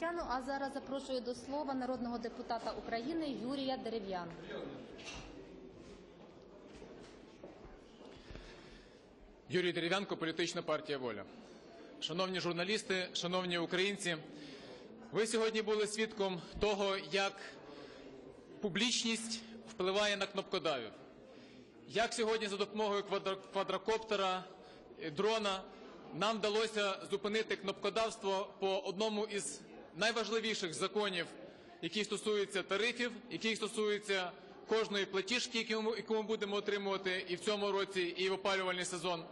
Тяну, А зараз запрошую до слова народного депутата України Юрія Дерев'яна. Юрій Дерев'янко, політична партія Воля. Шановні журналісти, шановні українці, ви сьогодні були свідком того, як публічність впливає на кнопкодавів. Як сьогодні за допомогою квадрокоптера, е, дрона нам вдалося зупинити кнопкодавство по одному із найважливіших законів, які стосуються тарифів, які стосуються кожної платіжки, яку ми- будемо отримувати і в цьому році, і в опалювальний сезон.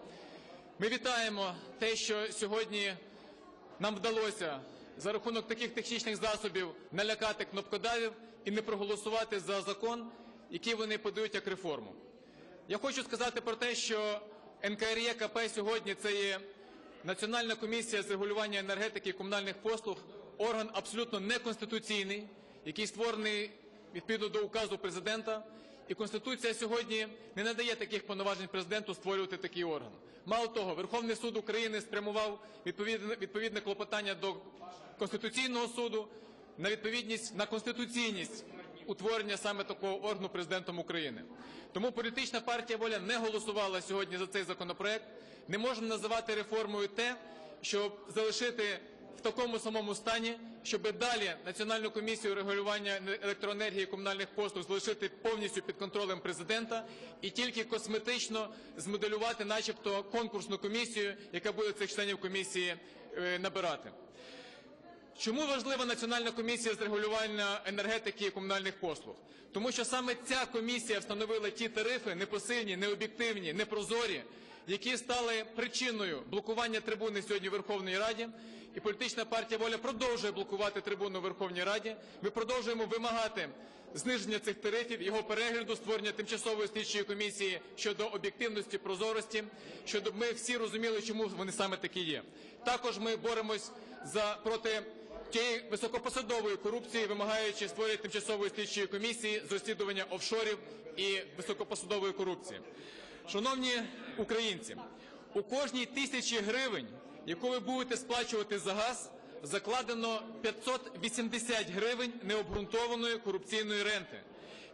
Ми вітаємо те, що сьогодні нам вдалося за рахунок таких технічних засобів налякати кнопкодавів і не проголосувати за закон, який вони подають як реформу. Я хочу сказати про те, що НКРЄКП сьогодні це є Національна комісія з регулювання енергетики і комунальних послуг, орган абсолютно неконституційний, який створений відповідно до указу президента. І Конституція сьогодні не надає таких повноважень президенту створювати такий орган. Мало того, Верховний суд України спрямував відповідне, відповідне клопотання до Конституційного суду на відповідність на конституційність утворення саме такого органу президентом України. Тому політична партія воля не голосувала сьогодні за цей законопроект. Не можемо називати реформою те, щоб залишити в такому самому стані, щоб далі Національну комісію регулювання електроенергії і комунальних послуг залишити повністю під контролем президента і тільки косметично змоделювати, начебто, конкурсну комісію, яка буде цих членів комісії е, набирати. Чому важлива Національна комісія з регулювання енергетики і комунальних послуг? Тому що саме ця комісія встановила ті тарифи непосильні, необ'єктивні, непрозорі, які стали причиною блокування трибуни сьогодні в Верховній Раді. І політична партія воля продовжує блокувати трибуну в Верховній Раді. Ми продовжуємо вимагати зниження цих тарифів, його перегляду, створення тимчасової слідчої комісії щодо об'єктивності, прозорості, щоб ми всі розуміли, чому вони саме такі є. Також ми боремось за проти тієї високопосадової корупції, вимагаючи створення тимчасової слідчої комісії з розслідування офшорів і високопосадової корупції. Шановні українці, у кожній тисячі гривень, яку ви будете сплачувати за газ, закладено 580 гривень необґрунтованої корупційної ренти,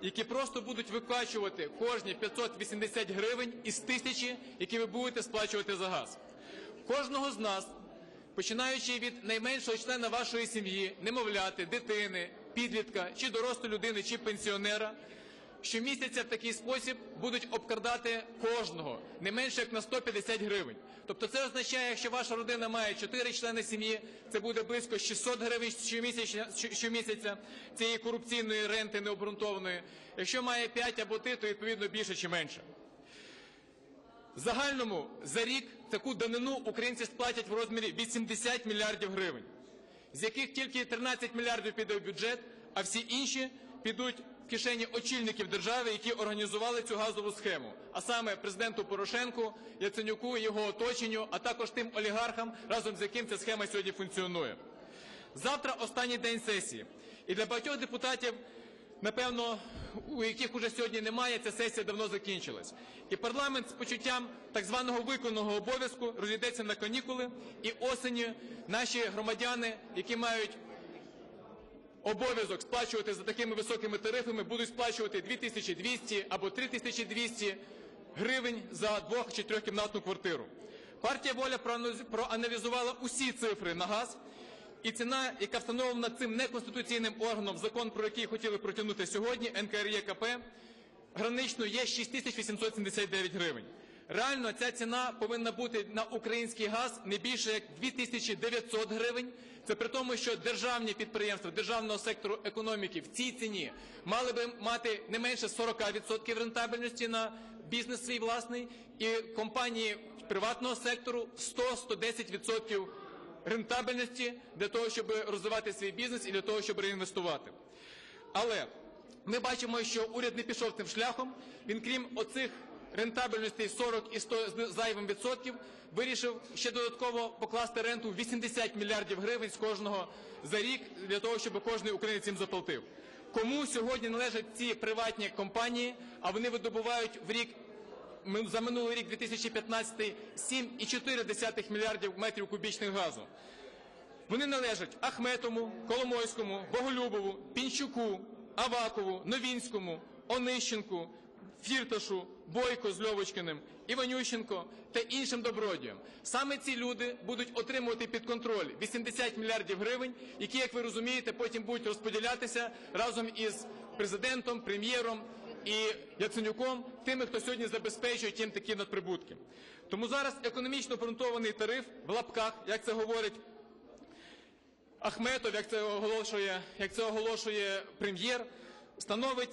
які просто будуть викачувати кожні 580 гривень із тисячі, які ви будете сплачувати за газ. Кожного з нас починаючи від найменшого члена вашої сім'ї, немовляти, дитини, підлітка, чи дорослої людини, чи пенсіонера, щомісяця в такий спосіб будуть обкрадати кожного не менше як на 150 гривень. Тобто це означає, якщо ваша родина має 4 члени сім'ї, це буде близько 600 гривень щомісяця, щомісяця цієї корупційної ренти необґрунтованої. Якщо має 5 або 3, то відповідно більше чи менше. Загальному за рік таку данину українці сплатять в розмірі 80 мільярдів гривень, з яких тільки 13 мільярдів піде в бюджет, а всі інші підуть в кишені очільників держави, які організували цю газову схему, а саме президенту Порошенку, Яценюку, його оточенню, а також тим олігархам, разом з яким ця схема сьогодні функціонує. Завтра останній день сесії, і для багатьох депутатів напевно, у яких уже сьогодні немає, ця сесія давно закінчилась. І парламент з почуттям так званого виконаного обов'язку розійдеться на канікули, і осені наші громадяни, які мають обов'язок сплачувати за такими високими тарифами, будуть сплачувати 2200 або 3200 гривень за двох чи трьохкімнатну квартиру. Партія «Воля» проаналізувала усі цифри на газ, і ціна, яка встановлена цим неконституційним органом, закон про який хотіли протягнути сьогодні, НКРЄКП, гранично є 6879 гривень. Реально ця ціна повинна бути на український газ не більше як 2900 гривень. Це при тому, що державні підприємства державного сектору економіки в цій ціні мали би мати не менше 40% рентабельності на бізнес свій власний, і компанії приватного сектору 100-110% рентабельності для того, щоб розвивати свій бізнес і для того, щоб реінвестувати. Але ми бачимо, що уряд не пішов цим шляхом. Він, крім оцих рентабельностей 40 і 100 з зайвим відсотків, вирішив ще додатково покласти ренту в 80 мільярдів гривень з кожного за рік для того, щоб кожен українець їм заплатив. Кому сьогодні належать ці приватні компанії, а вони видобувають в рік за минулий рік 2015 7,4 мільярдів метрів кубічних газу. Вони належать Ахметому, Коломойському, Боголюбову, Пінчуку, Авакову, Новінському, Онищенку, Фірташу, Бойко з Льовочкиним, Іванющенко та іншим добродіям. Саме ці люди будуть отримувати під контроль 80 мільярдів гривень, які, як ви розумієте, потім будуть розподілятися разом із президентом, прем'єром і Яценюком, тими, хто сьогодні забезпечує їм такі надприбутки. Тому зараз економічно обґрунтований тариф в лапках, як це говорить Ахметов, як це оголошує, як це оголошує прем'єр, становить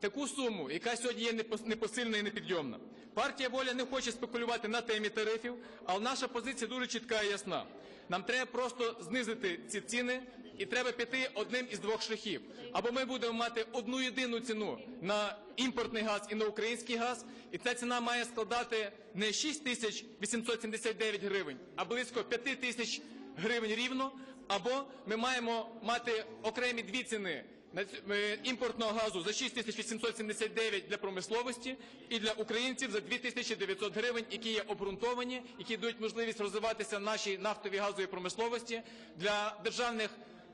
таку суму, яка сьогодні є непос- непосильна і непідйомна. Партія воля не хоче спекулювати на темі тарифів, але наша позиція дуже чітка і ясна. Нам треба просто знизити ці ціни, і треба піти одним із двох шляхів. Або ми будемо мати одну єдину ціну на імпортний газ і на український газ, і ця ціна має складати не 6 тисяч 879 гривень, а близько 5 тисяч гривень рівно, або ми маємо мати окремі дві ціни е, імпортного газу за 6879 для промисловості і для українців за 2900 гривень, які є обґрунтовані, які дають можливість розвиватися нашій нафтовій газовій промисловості для державних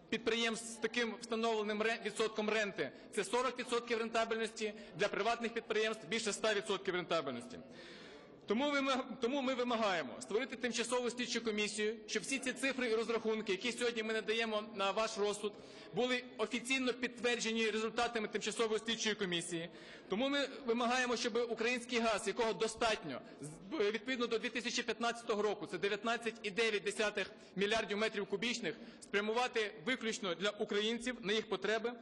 підприємств з таким встановленим відсотком ренти це 40% рентабельності, для приватних підприємств більше 100% рентабельності. Тому, ми вимагаємо створити тимчасову слідчу комісію, щоб всі ці цифри і розрахунки, які сьогодні ми надаємо на ваш розсуд, були офіційно підтверджені результатами тимчасової слідчої комісії. Тому ми вимагаємо, щоб український газ, якого достатньо відповідно до 2015 року, це 19,9 мільярдів метрів кубічних, спрямувати виключно для українців на їх потреби.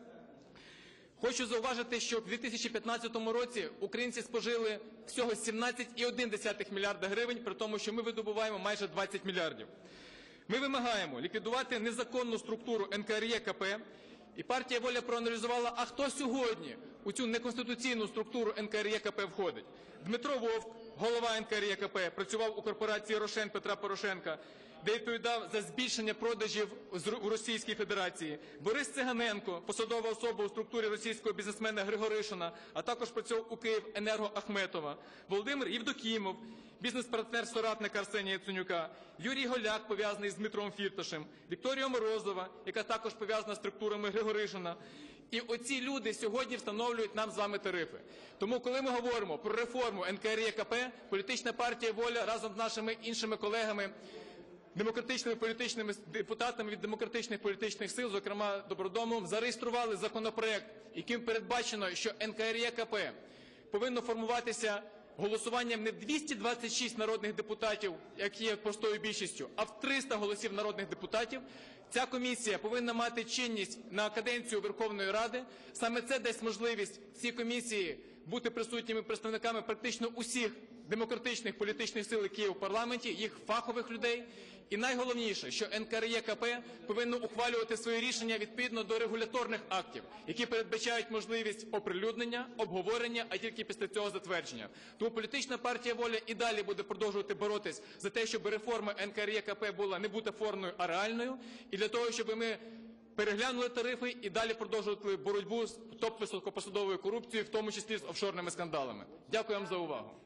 Хочу зауважити, що в 2015 році українці спожили всього 17,1 мільярда гривень, при тому, що ми видобуваємо майже 20 мільярдів. Ми вимагаємо ліквідувати незаконну структуру НКРЄКП, і партія «Воля» проаналізувала, а хто сьогодні у цю неконституційну структуру НКРЄКП входить. Дмитро Вовк, голова НКРЄКП, працював у корпорації «Рошен» Петра Порошенка, де відповідав за збільшення продажів у Російській Федерації. Борис Циганенко, посадова особа у структурі російського бізнесмена Григоришина, а також працював у Київенерго Ахметова. Володимир Євдокімов, бізнес-партнер соратника Арсенія Яценюка, Юрій Голяк, пов'язаний з Дмитром Фірташем, Вікторія Морозова, яка також пов'язана з структурами Григоришина. І оці люди сьогодні встановлюють нам з вами тарифи. Тому, коли ми говоримо про реформу НКРЄКП, політична партія воля разом з нашими іншими колегами демократичними політичними депутатами від демократичних політичних сил, зокрема Добродомовим, зареєстрували законопроект, яким передбачено, що НКРЄКП повинно формуватися голосуванням не в 226 народних депутатів, як є простою більшістю, а в 300 голосів народних депутатів. Ця комісія повинна мати чинність на каденцію Верховної Ради. Саме це дасть можливість цій комісії бути присутніми представниками практично усіх демократичних політичних сил, які є у парламенті, їх фахових людей. І найголовніше, що НКРЄКП повинно ухвалювати свої рішення відповідно до регуляторних актів, які передбачають можливість оприлюднення, обговорення, а тільки після цього затвердження. Тому політична партія воля і далі буде продовжувати боротись за те, щоб реформа НКРЄКП була не бутафорною, а реальною, і для того, щоб ми переглянули тарифи і далі продовжувати боротьбу з топ-високопосадовою корупцією, в тому числі з офшорними скандалами. Дякую вам за увагу.